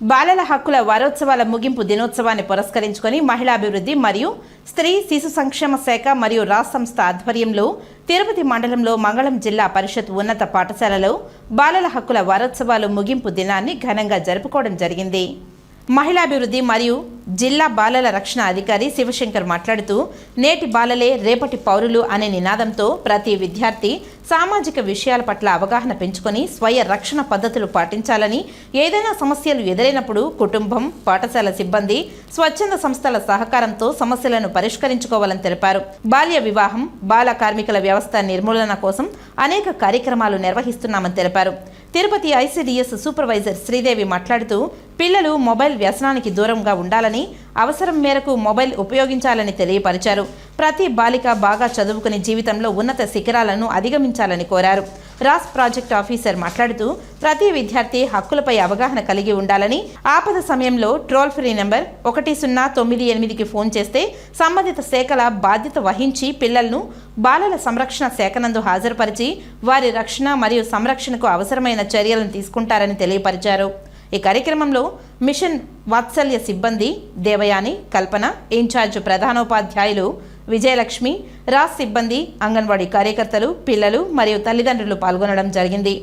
బాలల హక్కుల వారోత్సవాల ముగింపు దినోత్సవాన్ని పురస్కరించుకొని మహిళాభివృద్ధి మరియు స్త్రీ శిశు సంక్షేమ శాఖ మరియు రాజ్ సంస్థ ఆధ్వర్యంలో తిరుపతి మండలంలో మంగళం జిల్లా పరిషత్ ఉన్నత పాఠశాలలో బాలల హక్కుల వారోత్సవాలు ముగింపు దినాన్ని ఘనంగా జరుపుకోవడం జరిగింది. మహిళాభివృద్ధి మరియు జిల్లా బాలల రక్షణ అధికారి శివశంకర్ మాట్లాడుతూ నేటి బాలలే రేపటి పౌరులు అనే నినాదంతో ప్రతి విద్యార్థి సామాజిక విషయాల పట్ల అవగాహన పెంచుకొని స్వయ రక్షణ పద్ధతులు పాటించాలని ఏదైనా సమస్యలు ఎదురైనప్పుడు కుటుంబం పాఠశాల సిబ్బంది స్వచ్ఛంద సంస్థల సహకారంతో సమస్యలను పరిష్కరించుకోవాలని తెలిపారు. బాల్య వివాహం బాల కార్మికుల వ్యవస్థ నిర్మూలన కోసం అనేక కార్యక్రమాలు నిర్వహిస్తున్నామని తెలిపారు. తిరుపతి ఐసీడీఎస్ సూపర్వైజర్ శ్రీదేవి మాట్లాడుతూ పిల్లలు మొబైల్ వ్యసనానికి దూరంగా ఉండాలని అవసరం మేరకు మొబైల్ ఉపయోగించాలని తెలియపరిచారు. ప్రతి బాలిక బాగా చదువుకుని జీవితంలో ఉన్నత శిఖరాలను అధిగమించాలని కోరారు. రాస్ ప్రాజెక్ట్ ఆఫీసర్ మాట్లాడుతూ ప్రతి విద్యార్థి హక్కులపై అవగాహన కలిగి ఉండాలని ఆపద సమయంలో ట్రోల్ ఫ్రీ నెంబర్ ఒకటి సున్నా తొమ్మిది ఎనిమిదికి ఫోన్ చేస్తే సంబంధిత శాఖల బాధ్యత వహించి పిల్లలను బాలల సంరక్షణ శాఖనందు హాజరుపరిచి వారి రక్షణ మరియు సంరక్షణకు అవసరమైన చర్యలను తీసుకుంటారని తెలియపరిచారు. ఈ కార్యక్రమంలో మిషన్ వాత్సల్య సిబ్బంది దేవయాని కల్పన ఇన్ఛార్జ్ ప్రధానోపాధ్యాయులు విజయలక్ష్మి రాస్ సిబ్బంది అంగన్వాడీ కార్యకర్తలు పిల్లలు మరియు తల్లిదండ్రులు పాల్గొనడం జరిగింది.